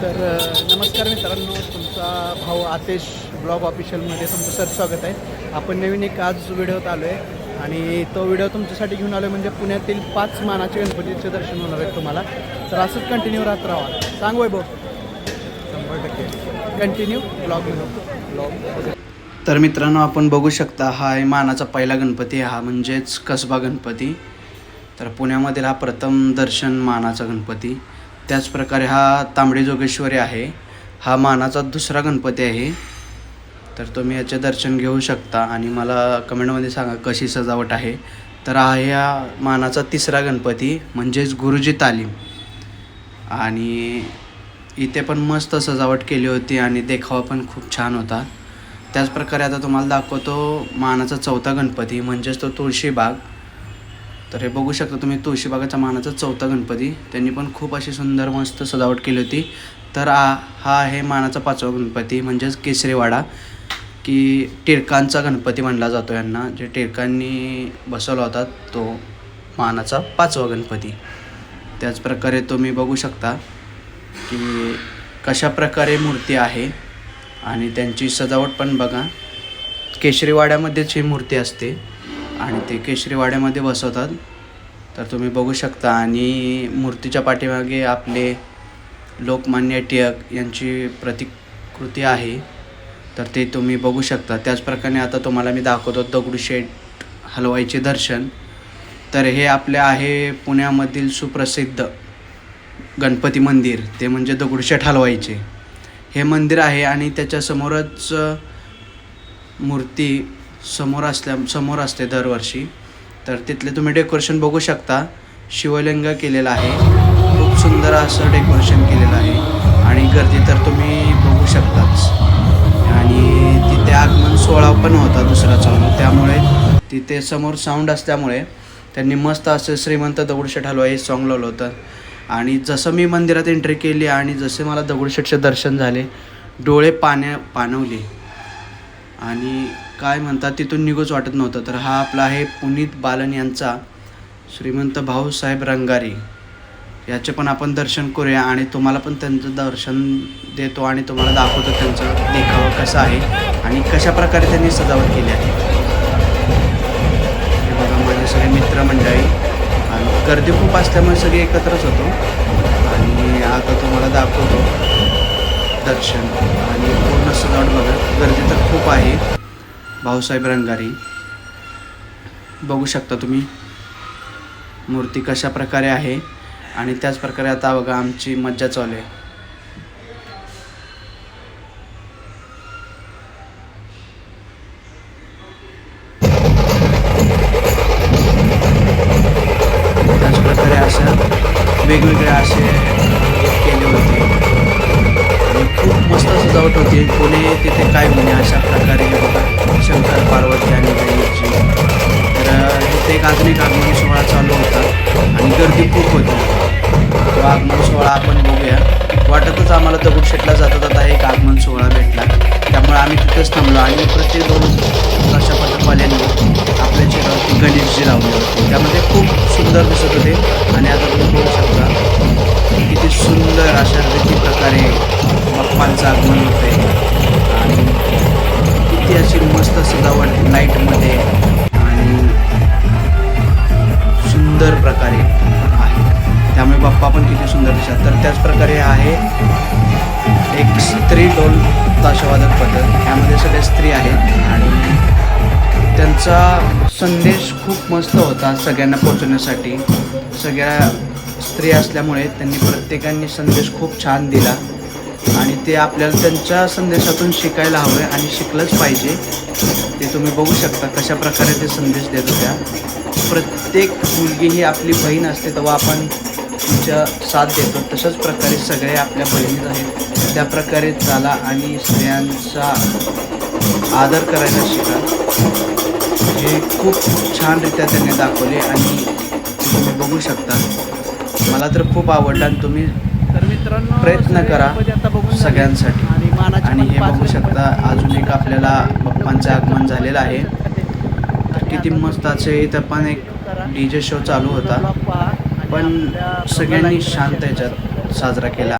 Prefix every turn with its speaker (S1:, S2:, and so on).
S1: तर नमस्कार मित्रांनो तुमचा भाऊ आतेश ब्लॉग ऑफिशियलमध्ये तुमचं सर स्वागत आहे. आपण नवीन एक आज व्हिडिओत आलो आहे आणि तो व्हिडिओ तुमच्यासाठी घेऊन आलो आहे म्हणजे पुण्यातील पाच मानाचे गणपतीचे दर्शन होणार आहेत तुम्हाला. तर असंच कंटिन्यू राहत राहा. सांग वैभव. शंभर टक्के. कंटिन्यू ब्लॉग ब्लॉग तर मित्रांनो आपण बघू शकता हा आहे मानाचा पहिला गणपती. हा म्हणजेच कसबा गणपती. तर पुण्यामधील हा प्रथम दर्शन मानाचा गणपती. त्याचप्रकारे हा तांबडी जोगेश्वरी आहे. हा मानाचा दुसरा गणपती आहे. तर तुम्ही याचे दर्शन घेऊ शकता आणि मला कमेंटमध्ये सांगा कशी सजावट आहे. तर हा ह्या मानाचा तिसरा गणपती म्हणजेच गुरुजी तालीम. आणि इथे पण मस्त सजावट केली होती आणि देखावा पण खूप छान होता. त्याचप्रकारे आता तुम्हाला दाखवतो मानाचा चौथा गणपती म्हणजेच तो तुळशीबाग. तर हे बघू शकता तुम्ही तुळशीबागाच्या मानाचा चौथा गणपती. त्यांनी पण खूप अशी सुंदर मस्त सजावट केली होती. तर आ हा आहे मानाचा पाचवा गणपती म्हणजेच केसरीवाडा की टिळकांचा गणपती म्हणला जातो यांना. जे टिळकांनी बसवला होता तो मानाचा पाचवा गणपती. त्याचप्रकारे तुम्ही बघू शकता की कशा प्रकारे मूर्ती आहे आणि त्यांची सजावट पण बघा. केशरीवाड्यामध्येच ही मूर्ती असते. आणि ते केशरीवाड्यामध्ये बसवतात. तर तुम्ही बघू शकता आणि मूर्तीच्या पाठीमागे आपले लोकमान्य टिळक यांची प्रतिकृती आहे. तर ते तुम्ही बघू शकता. त्याचप्रकारे आता तुम्हाला मी दाखवतो दगडूशेठ हलवाईचे दर्शन. तर हे आपले आहे पुण्यामधील सुप्रसिद्ध गणपती मंदिर. ते म्हणजे दगडूशेठ हलवाईचे. हे मंदिर आहे आणि त्याच्यासमोरच मूर्ती समोर असल्या समोर असते दरवर्षी. तर तिथले तुम्ही डेकोरेशन बघू शकता. शिवलिंग केलेलं आहे. खूप सुंदर असं डेकोरेशन केलेलं आहे. आणि गर्दी तर तुम्ही बघू शकताच. आणि तिथे आगमन सोहळा पण होता दुसरा चालू त्यामुळे तिथे समोर साऊंड असल्यामुळे त्यांनी मस्त असं श्रीमंत दगडूशेठ हलवाई हे सॉन्ग लावलं होतं. आणि जसं मी मंदिरात एंट्री केली आणि जसे मला दगडूशेठचे दर्शन झाले डोळे पाण्या पाणवले आणि काय म्हणतात तिथून निघूच वाटत नव्हतं. तर हा आपला आहे पुनीत बालन यांचा श्रीमंत भाऊसाहेब रंगारी. याचे पण आपण दर्शन करूया आणि तुम्हाला पण त्यांचं दर्शन देतो आणि तुम्हाला दाखवतो त्यांचं देखावा कसा आहे आणि कशा प्रकारे त्यांनी सजावट केली आहे. हे बघा माझे सगळे मित्रमंडळी. आणि गर्दी खूप असल्यामुळे सगळे एकत्रच होतो. आणि आता तुम्हाला दाखवतो दर्शन आणि पूर्ण सजावट बघा गर्दी तर खूप आहे भाऊसाहेब रंगारी. बघू शकता तुम्ही मूर्ती कशा प्रकारे आहे आणि त्याच प्रकारे आता बघा आमची मज्जा चालू आहे. त्याच प्रकारे अशा वेगवेगळे असे जे पुणे तिथे काय म्हणे अशा प्रकारे बघा शंकर पार्वती आणि गणेशजी. तर अ, इथे एक आधुनिक आगमन सोहळा चालू होता आणि गर्दी खूप होती. तो आगमन सोहळा आपण बघूया. वाटतच आम्हाला दगडूशेठला जाता जाता एक आगमन सोहळा भेटला. त्यामुळे आम्ही तिथेच थांबलो आणि प्रत्येक दोन सुंदर प्रकारे आहे. त्यामुळे बाप्पा पण किती सुंदर दिसतात. तर त्याच प्रकारे आहे एक स्त्री डोल ताशवादक पद्धत ह्यामध्ये सगळे स्त्री आहेत आणि त्यांचा संदेश खूप मस्त होता सगळ्यांना पोचवण्यासाठी सगळ्या स्त्री असल्यामुळे त्यांनी प्रत्येकाने संदेश खूप छान दिला. आणि ते आपल्याला त्यांच्या संदेशातून शिकायला हवं आहे आणि शिकलंच पाहिजे. ते तुम्ही बघू शकता कशा प्रकारे ते संदेश देत होत्या. प्रत्येक मुलगी ही आपली बहीण असते तेव्हा आपण तिच्या साथ देतो. तशाच प्रकारे सगळे आपल्या बहिणी आहेत. त्या प्रकारे चाला आणि स्त्रियांचा आदर करायला शिका. हे खूप छानरित्या त्यांनी दाखवले आणि तुम्ही बघू शकता. मला तर खूप आवडलं आणि तुम्ही
S2: तर मित्रांनो
S1: प्रयत्न करा. सगळ्यांसाठी.
S2: आणि
S1: हे बघू शकता अजून एक आपल्याला बाप्पांचं आगमन झालेलं आहे. किती मस्त असे इथं पण एक डी जे शो चालू होता. पण सगळ्यांनी शांत याच्यात साजरा केला.